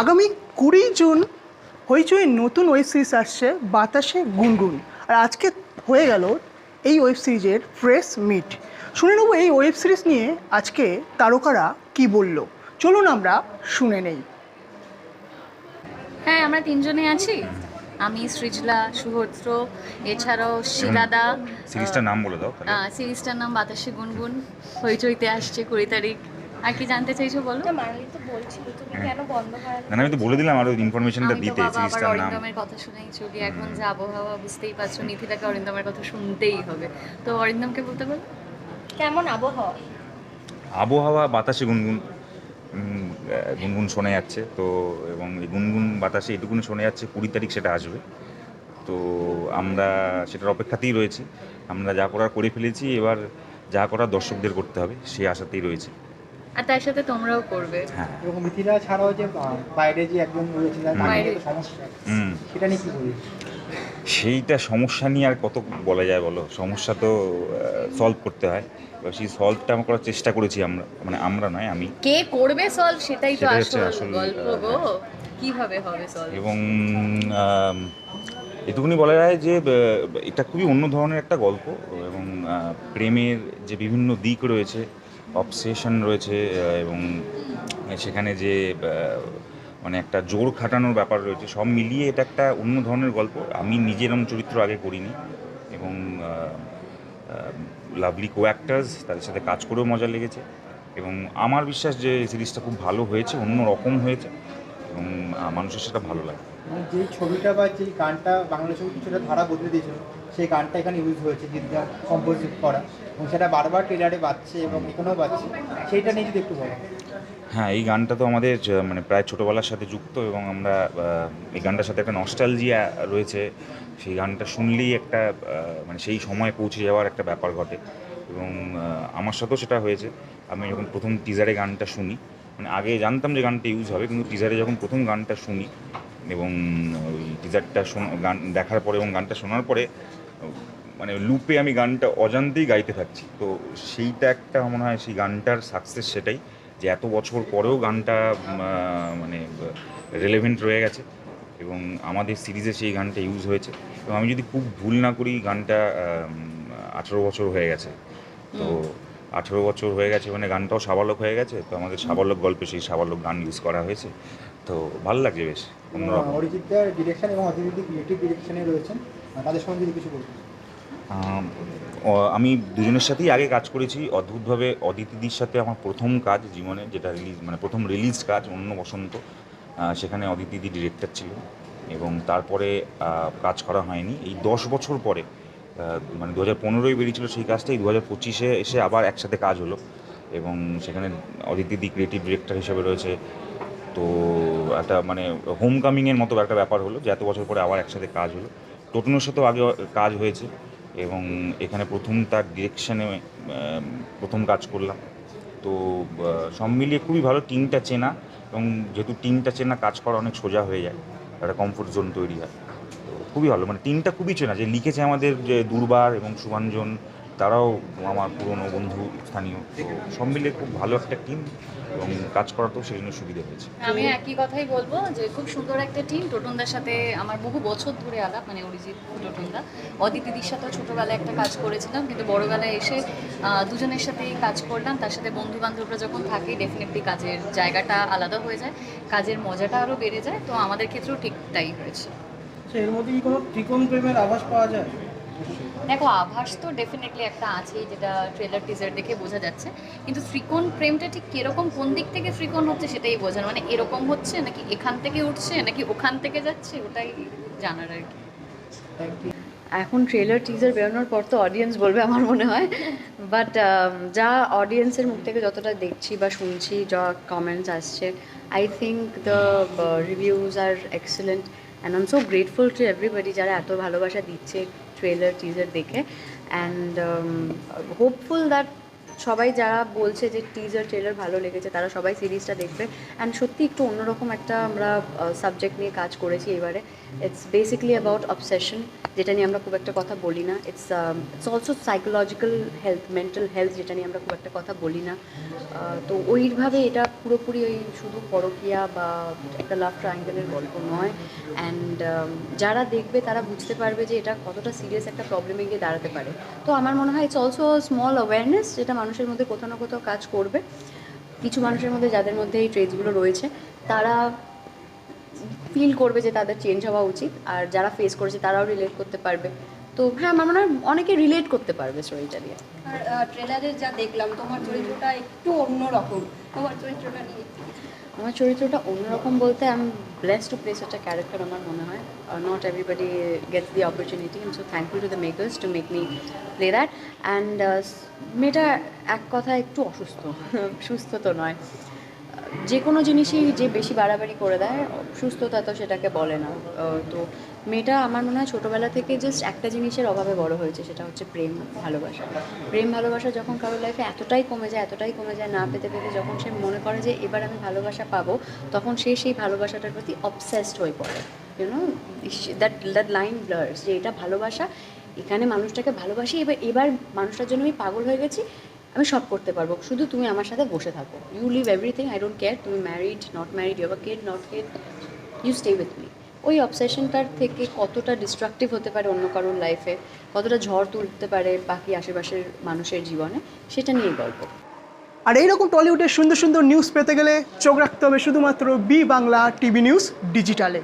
আগামী কুড়ি জুন হইচই নতুন ওয়েব সিরিজ আসছে বাতাসে গুনগুন। আর আজকে হয়ে গেল এই ওয়েব সিরিজের ফ্রেশ মিট। শুনে নেব এই ওয়েব সিরিজ নিয়ে আজকে তারকারা কি বলল। চলুন আমরা শুনে নেই। হ্যাঁ আমরা তিনজনে আছি। আমি সৃজলা সুহদ্র এছাড়াও শিলাদা সিরিজটার নাম বলে দাও সিরিজটার নাম বাতাসে গুনগুন। হইচইতে আসছে কুড়ি তারিখ। আর কি জানতে চাইছো বলো? না মানালি তো বলছিল তুমি কেন বন্ধ করা না না, আমি তো বলে দিলাম আরও ইনফরমেশনটা দিতে সিরিজটার নাম। অরিন্দমের কথা শুনেই চলি এখন যে আবহাওয়া বুঝতেই পারছ নিথিলাকে অরিন্দমের কথা শুনতেই হবে। তো অরিন্দমকে বলতে বলো কেমন আবহাওয়া? আবহাওয়া বাতাসে গুনগুন গুনগুন শোনা যাচ্ছে তো এবং এই গুনগুন বাতাসে এটুকুনি শোনা যাচ্ছে কুড়ি তারিখ সেটা আসবে। তো আমরা সেটার অপেক্ষাতেই রয়েছি। আমরা যা করার করে ফেলেছি এবার যা করার দর্শকদের করতে হবে সেই আশাতেই রয়েছে। আর তার সাথে তোমরাও করবে। হ্যাঁ। এবং মিথিলা ছাড়াও যে বাইরে যে একজন সমস্যা সেটা নিয়ে কি সেইটা সমস্যা নিয়ে আর কত বলা যায় বলো? সমস্যা তো সলভ করতে হয়। এবার সেই সলভটা আমরা করার চেষ্টা করেছি আমরা মানে আমরা নয় আমি। কে করবে সলভ সেটাই তো আসল, গল্প গো। কীভাবে হবে সলভ এবং এটুকুনি বলা যায় যে এটা খুবই অন্য ধরনের একটা গল্প এবং প্রেমের যে বিভিন্ন দিক রয়েছে অবসেশন রয়েছে এবং সেখানে যে মানে একটা জোর খাটানোর ব্যাপার রয়েছে, সব মিলিয়ে এটা একটা অন্য ধরনের গল্প। আমি নিজের এরকম চরিত্র আগে করিনি, এবং লাভলি কো অ্যাক্টার্স তাদের সাথে কাজ করেও মজা লেগেছে, এবং আমার বিশ্বাস যে সিরিজটা খুব ভালো হয়েছে অন্য রকম হয়েছে, এবং মানুষের সেটা ভালো লাগে। এবং যেই ছবিটা বা যেই গানটা বাংলা ছবি কিছুটা ধারা বদলে দিয়েছিল, সেই গানটা এখানে ইউজ হয়েছে যেটা কম্পোজ করা। এবং সেটা বারবার ট্রেলারে বাজছে এবং এখানেও বাজছে। সেইটা নিয়ে যদি একটু বলো হ্যাঁ এই গানটা তো আমাদের মানে প্রায় ছোটোবেলার সাথে যুক্ত এবং আমরা এই গানটার সাথে একটা নস্টালজিয়া রয়েছে। সেই গানটা শুনলেই একটা মানে সেই সময় পৌঁছে যাওয়ার একটা ব্যাপার ঘটে। এবং আমার সাথেও সেটা হয়েছে। আমি যখন প্রথম টিজারে গানটা শুনি মানে আগে জানতাম যে গানটা ইউজ হবে, কিন্তু টিজারে যখন প্রথম গানটা শুনি এবং ওই টিজারটা গান দেখার পরে এবং গানটা শোনার পরে মানে লুপে আমি গানটা অজান্তেই গাইতে থাকছি। তো সেইটা একটা মনে হয় সেই গানটার সাকসেস সেটাই যে এত বছর পরেও গানটা মানে রেলেভেন্ট রয়ে গেছে এবং আমাদের সিরিজে সেই গানটা ইউজ হয়েছে। এবং আমি যদি খুব ভুল না করি গানটা আঠেরো বছর হয়ে গেছে। তো আঠেরো বছর হয়ে গেছে মানে গানটাও সাবালক হয়ে গেছে। তো আমাদের সাবালক গল্পে সেই সাবালক গান ইউজ করা হয়েছে। তো ভালো লাগছে বেশ অন্যরকম অরিজিৎদার ডিরেকশন এবং অদিতি ক্রিয়েটিভ ডিরেকশনে রয়েছেন তাদের সঙ্গে যদি কিছু বলবেন আমি দুজনের সাথেই আগে কাজ করেছি অদ্ভুতভাবে অদিতিদির সাথে আমার প্রথম কাজ জীবনে যেটা রিলিজ মানে প্রথম রিলিজ কাজ অন্য বসন্ত সেখানে অদিতিদি ডিরেক্টর ছিল এবং তারপরে কাজ করা হয়নি। এই দশ বছর পরে মানে দু হাজার পনেরোই বেরিয়েছিল সেই কাজটাই দু হাজার পঁচিশে এসে আবার একসাথে কাজ হলো এবং সেখানে অদিতিদি ক্রিয়েটিভ ডিরেক্টর হিসেবে রয়েছে। তো একটা মানে হোম কামিংয়ের মতো একটা ব্যাপার হলো যে এত বছর পরে আবার একসাথে কাজ হলো। টোটনের সাথেও আগে কাজ হয়েছে এবং এখানে প্রথম তার ডিরেকশানে প্রথম কাজ করলাম। তো সব মিলিয়ে খুবই ভালো, টিমটা চেনা এবং যেহেতু টিমটা চেনা, কাজ করা অনেক সোজা হয়ে যায়, একটা কমফোর্ট জোন তৈরি হয়। তো খুবই ভালো মানে টিমটা খুবই চেনা যে লিখেছে আমাদের যে দুর্বার এবং সুভাঞ্জন তারাও আমার পুরনো বন্ধু স্থানীয় তো সব মিলে খুব ভালো একটা টিম এবং কাজ করাতেও সেই জন্য সুবিধা হয়েছে। আমি একই কথাই বলব যে খুব সুন্দর একটা টিম টোটনদার সাথে আমার বহু বছর ধরে আলাপ মানে অরিজিৎ টোটনদা। অদিতিদির সাথেও ছোটোবেলায় একটা কাজ করেছিলাম কিন্তু বড়োবেলায় এসে দুজনের সাথেই কাজ করলাম। তার সাথে বন্ধু বান্ধবরা যখন থাকে ডেফিনেটলি কাজের জায়গাটা আলাদা হয়ে যায় কাজের মজাটা আরও বেড়ে যায়। তো আমাদের ক্ষেত্রেও ঠিক তাই হয়েছে। আচ্ছা এর মধ্যে কি কোনো ত্রিকোণ প্রেমের আভাস পাওয়া যায়? দেখো, আভাস তো ডেফিনেটলি একটা আছেই, যেটা ট্রেলার টিজার দেখে বোঝা যাচ্ছে। কিন্তু ত্রিকোণ প্রেমটা ঠিক কীরকম, কোন দিক থেকে ত্রিকোণ হচ্ছে সেটাই বোঝানো। মানে এরকম হচ্ছে নাকি এখান থেকে উঠছে, নাকি ওখান থেকে যাচ্ছে, ওটাই জানার আর কি। এখন ট্রেলার টিজার বেরোনোর পর তো অডিয়েন্স বলবে আমার মনে হয়। বাট যা অডিয়েন্সের মুখ থেকে যতটা দেখছি বা শুনছি, যা কমেন্টস আসছে I think the reviews are excellent and am so grateful to everybody যারা এত ভালোবাসা দিচ্ছে ট্রেলার টিজার দেখে। অ্যান্ড হোপফুল দ্যাট সবাই যারা বলছে যে টিজার ট্রেলার ভালো লেগেছে, তারা সবাই সিরিজটা দেখবে। অ্যান্ড সত্যি একটু অন্যরকম একটা আমরা সাবজেক্ট নিয়ে কাজ করেছি এবারে। ইটস বেসিক্যালি অ্যাবাউট অবসেশন যেটা নিয়ে আমরা খুব একটা কথা বলি না। It's it's also psychological health mental health যেটা নিয়ে আমরা খুব একটা কথা বলি না। তো ওইভাবে এটা পুরোপুরি ওই শুধু পরকিয়া বা একটা লাভ ট্রায়াঙ্গেলের গল্প নয়। অ্যান্ড যারা দেখবে তারা বুঝতে পারবে যে এটা কতটা সিরিয়াস একটা প্রবলেমে গিয়ে দাঁড়াতে পারে। তো আমার মনে হয় ইটস অলসো স্মল অ্যাওয়ারনেস যেটা মানুষের মধ্যে কোথাও না কোথাও কাজ করবে। কিছু মানুষের মধ্যে যাদের মধ্যে এই ট্রেডসগুলো রয়েছে, তারা ফিল করবে যে তাদের চেঞ্জ হওয়া উচিত আর যারা ফেস করেছে তারাও রিলেট করতে পারবে। তো হ্যাঁ আমার মনে হয় অনেকে রিলেট করতে পারবে স্টোরিটা নিয়ে। আর ট্রেলারে যা দেখলাম তোমার চরিত্রটা একটু অন্যরকম। তোমার চরিত্রটা নিয়ে আমার চরিত্রটা অন্যরকম বলতে আমি ব্লেস টু প্লেস একটা ক্যারেক্টার আমার মনে হয়। Not everybody gets the opportunity am so thankful to the makers to make me play that and মেয়েটা এক কথা একটু অসুস্থ সুস্থ তো নয়। যে কোনো জিনিসই যে বেশি বাড়াবাড়ি করে দেয়, সুস্থতা তো সেটাকে বলে না। তো মেয়েটা আমার মনে হয় ছোটোবেলা থেকে জাস্ট একটা জিনিসের অভাবে বড় হয়েছে, সেটা হচ্ছে প্রেম ভালোবাসা। প্রেম, ভালোবাসা যখন কারোর লাইফে এতটাই কমে যায়, এতটাই কমে যায় না পেতে পেতে যখন সে মনে করে যে এবার আমি ভালোবাসা পাবো, তখন সে সেই ভালোবাসাটার প্রতি অবসেসড হয়ে পড়ে। You know that that line blurs যে এটা ভালোবাসা, এখানে মানুষটাকে ভালোবাসি, এবার এবার মানুষটার জন্য আমি পাগল হয়ে গেছি আমি সব করতে পারব। শুধু তুমি আমার সাথে বসে থাকো। You leave everything I don't care তুমি married not married you cared not cared you stay with me ওই অবসেশনটার থেকে কতটা ডিস্ট্রাকটিভ হতে পারে অন্য কারোর লাইফে কতটা ঝড় তুলতে পারে বাকি আশেপাশের মানুষের জীবনে, সেটা নিয়ে গল্প। আর এইরকম টলিউডের সুন্দর সুন্দর নিউজ পেতে গেলে চোখ রাখতে হবে শুধুমাত্র বি বাংলা টিভি নিউজ ডিজিটালে